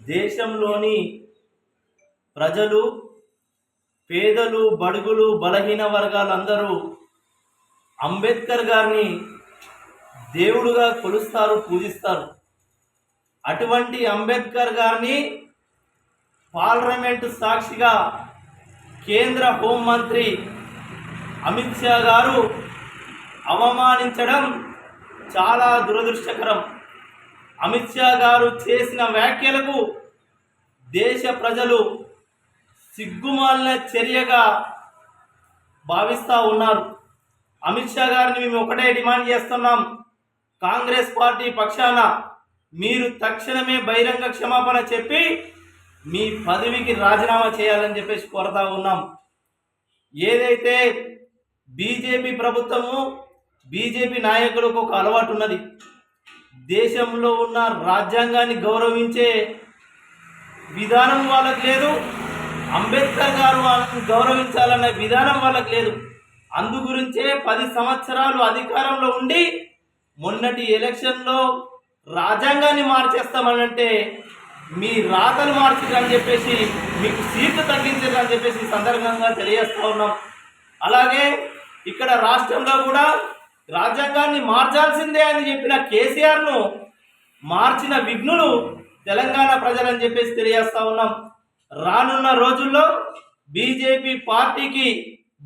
దేశంలోని ప్రజలు పేదలు బడుగులు బలహీన వర్గాలందరూ అంబేద్కర్ గారిని దేవుడుగా కొలుస్తారు పూజిస్తారు. అటువంటి అంబేద్కర్ గారిని పార్లమెంటు సాక్షిగా కేంద్ర హోంమంత్రి అమిత్ షా గారు అవమానించడం చాలా దురదృష్టకరం. అమిత్ షా గారు చేసిన వ్యాఖ్యలకు దేశ ప్రజలు సిగ్గుమాలిన చర్యగా భావిస్తూ ఉన్నారు. అమిత్ షా గారిని మేము ఒకటే డిమాండ్ చేస్తున్నాం. కాంగ్రెస్ పార్టీ పక్షాన మీరు తక్షణమే బహిరంగ క్షమాపణ చెప్పి మీ పదవికి రాజీనామా చేయాలని చెప్పేసి కోరుతా ఉన్నాం. ఏదైతే బీజేపీ ప్రభుత్వము బీజేపీ నాయకులకు ఒక అలవాటు ఉన్నది దేశంలో ఉన్న రాజ్యాంగాన్ని గౌరవించే విధానం వాళ్ళకి లేదు అంబేద్కర్ గారు వాళ్ళని గౌరవించాలనే విధానం వాళ్ళకి లేదు. అందు గురించే పది సంవత్సరాలు అధికారంలో ఉండి మొన్నటి ఎలక్షన్లో రాజ్యాంగాన్ని మార్చేస్తామనంటే మీ రాతలు మార్చారని చెప్పేసి మీకు సీట్లు తగ్గించారని చెప్పేసి సందర్భంగా తెలియజేస్తా ఉన్నాం. అలాగే ఇక్కడ రాష్ట్రంలో కూడా రాజ్యాంగాన్ని మార్చాల్సిందే అని చెప్పిన కేసీఆర్ను మార్చిన విఘ్నులు తెలంగాణ ప్రజలని చెప్పేసి తెలియజేస్తా ఉన్నాం. రానున్న రోజుల్లో బీజేపీ పార్టీకి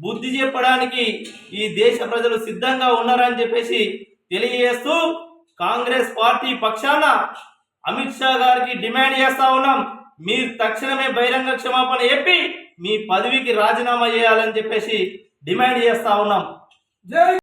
బుద్ధి చెప్పడానికి ఈ దేశ ప్రజలు సిద్ధంగా ఉన్నారని చెప్పేసి తెలియజేస్తూ కాంగ్రెస్ పార్టీ పక్షాన అమిత్ షా గారికి డిమాండ్ చేస్తా ఉన్నాం. మీరు తక్షణమే బహిరంగ క్షమాపణ చెప్పి మీ పదవికి రాజీనామా చేయాలని చెప్పేసి డిమాండ్ చేస్తా ఉన్నాం. జై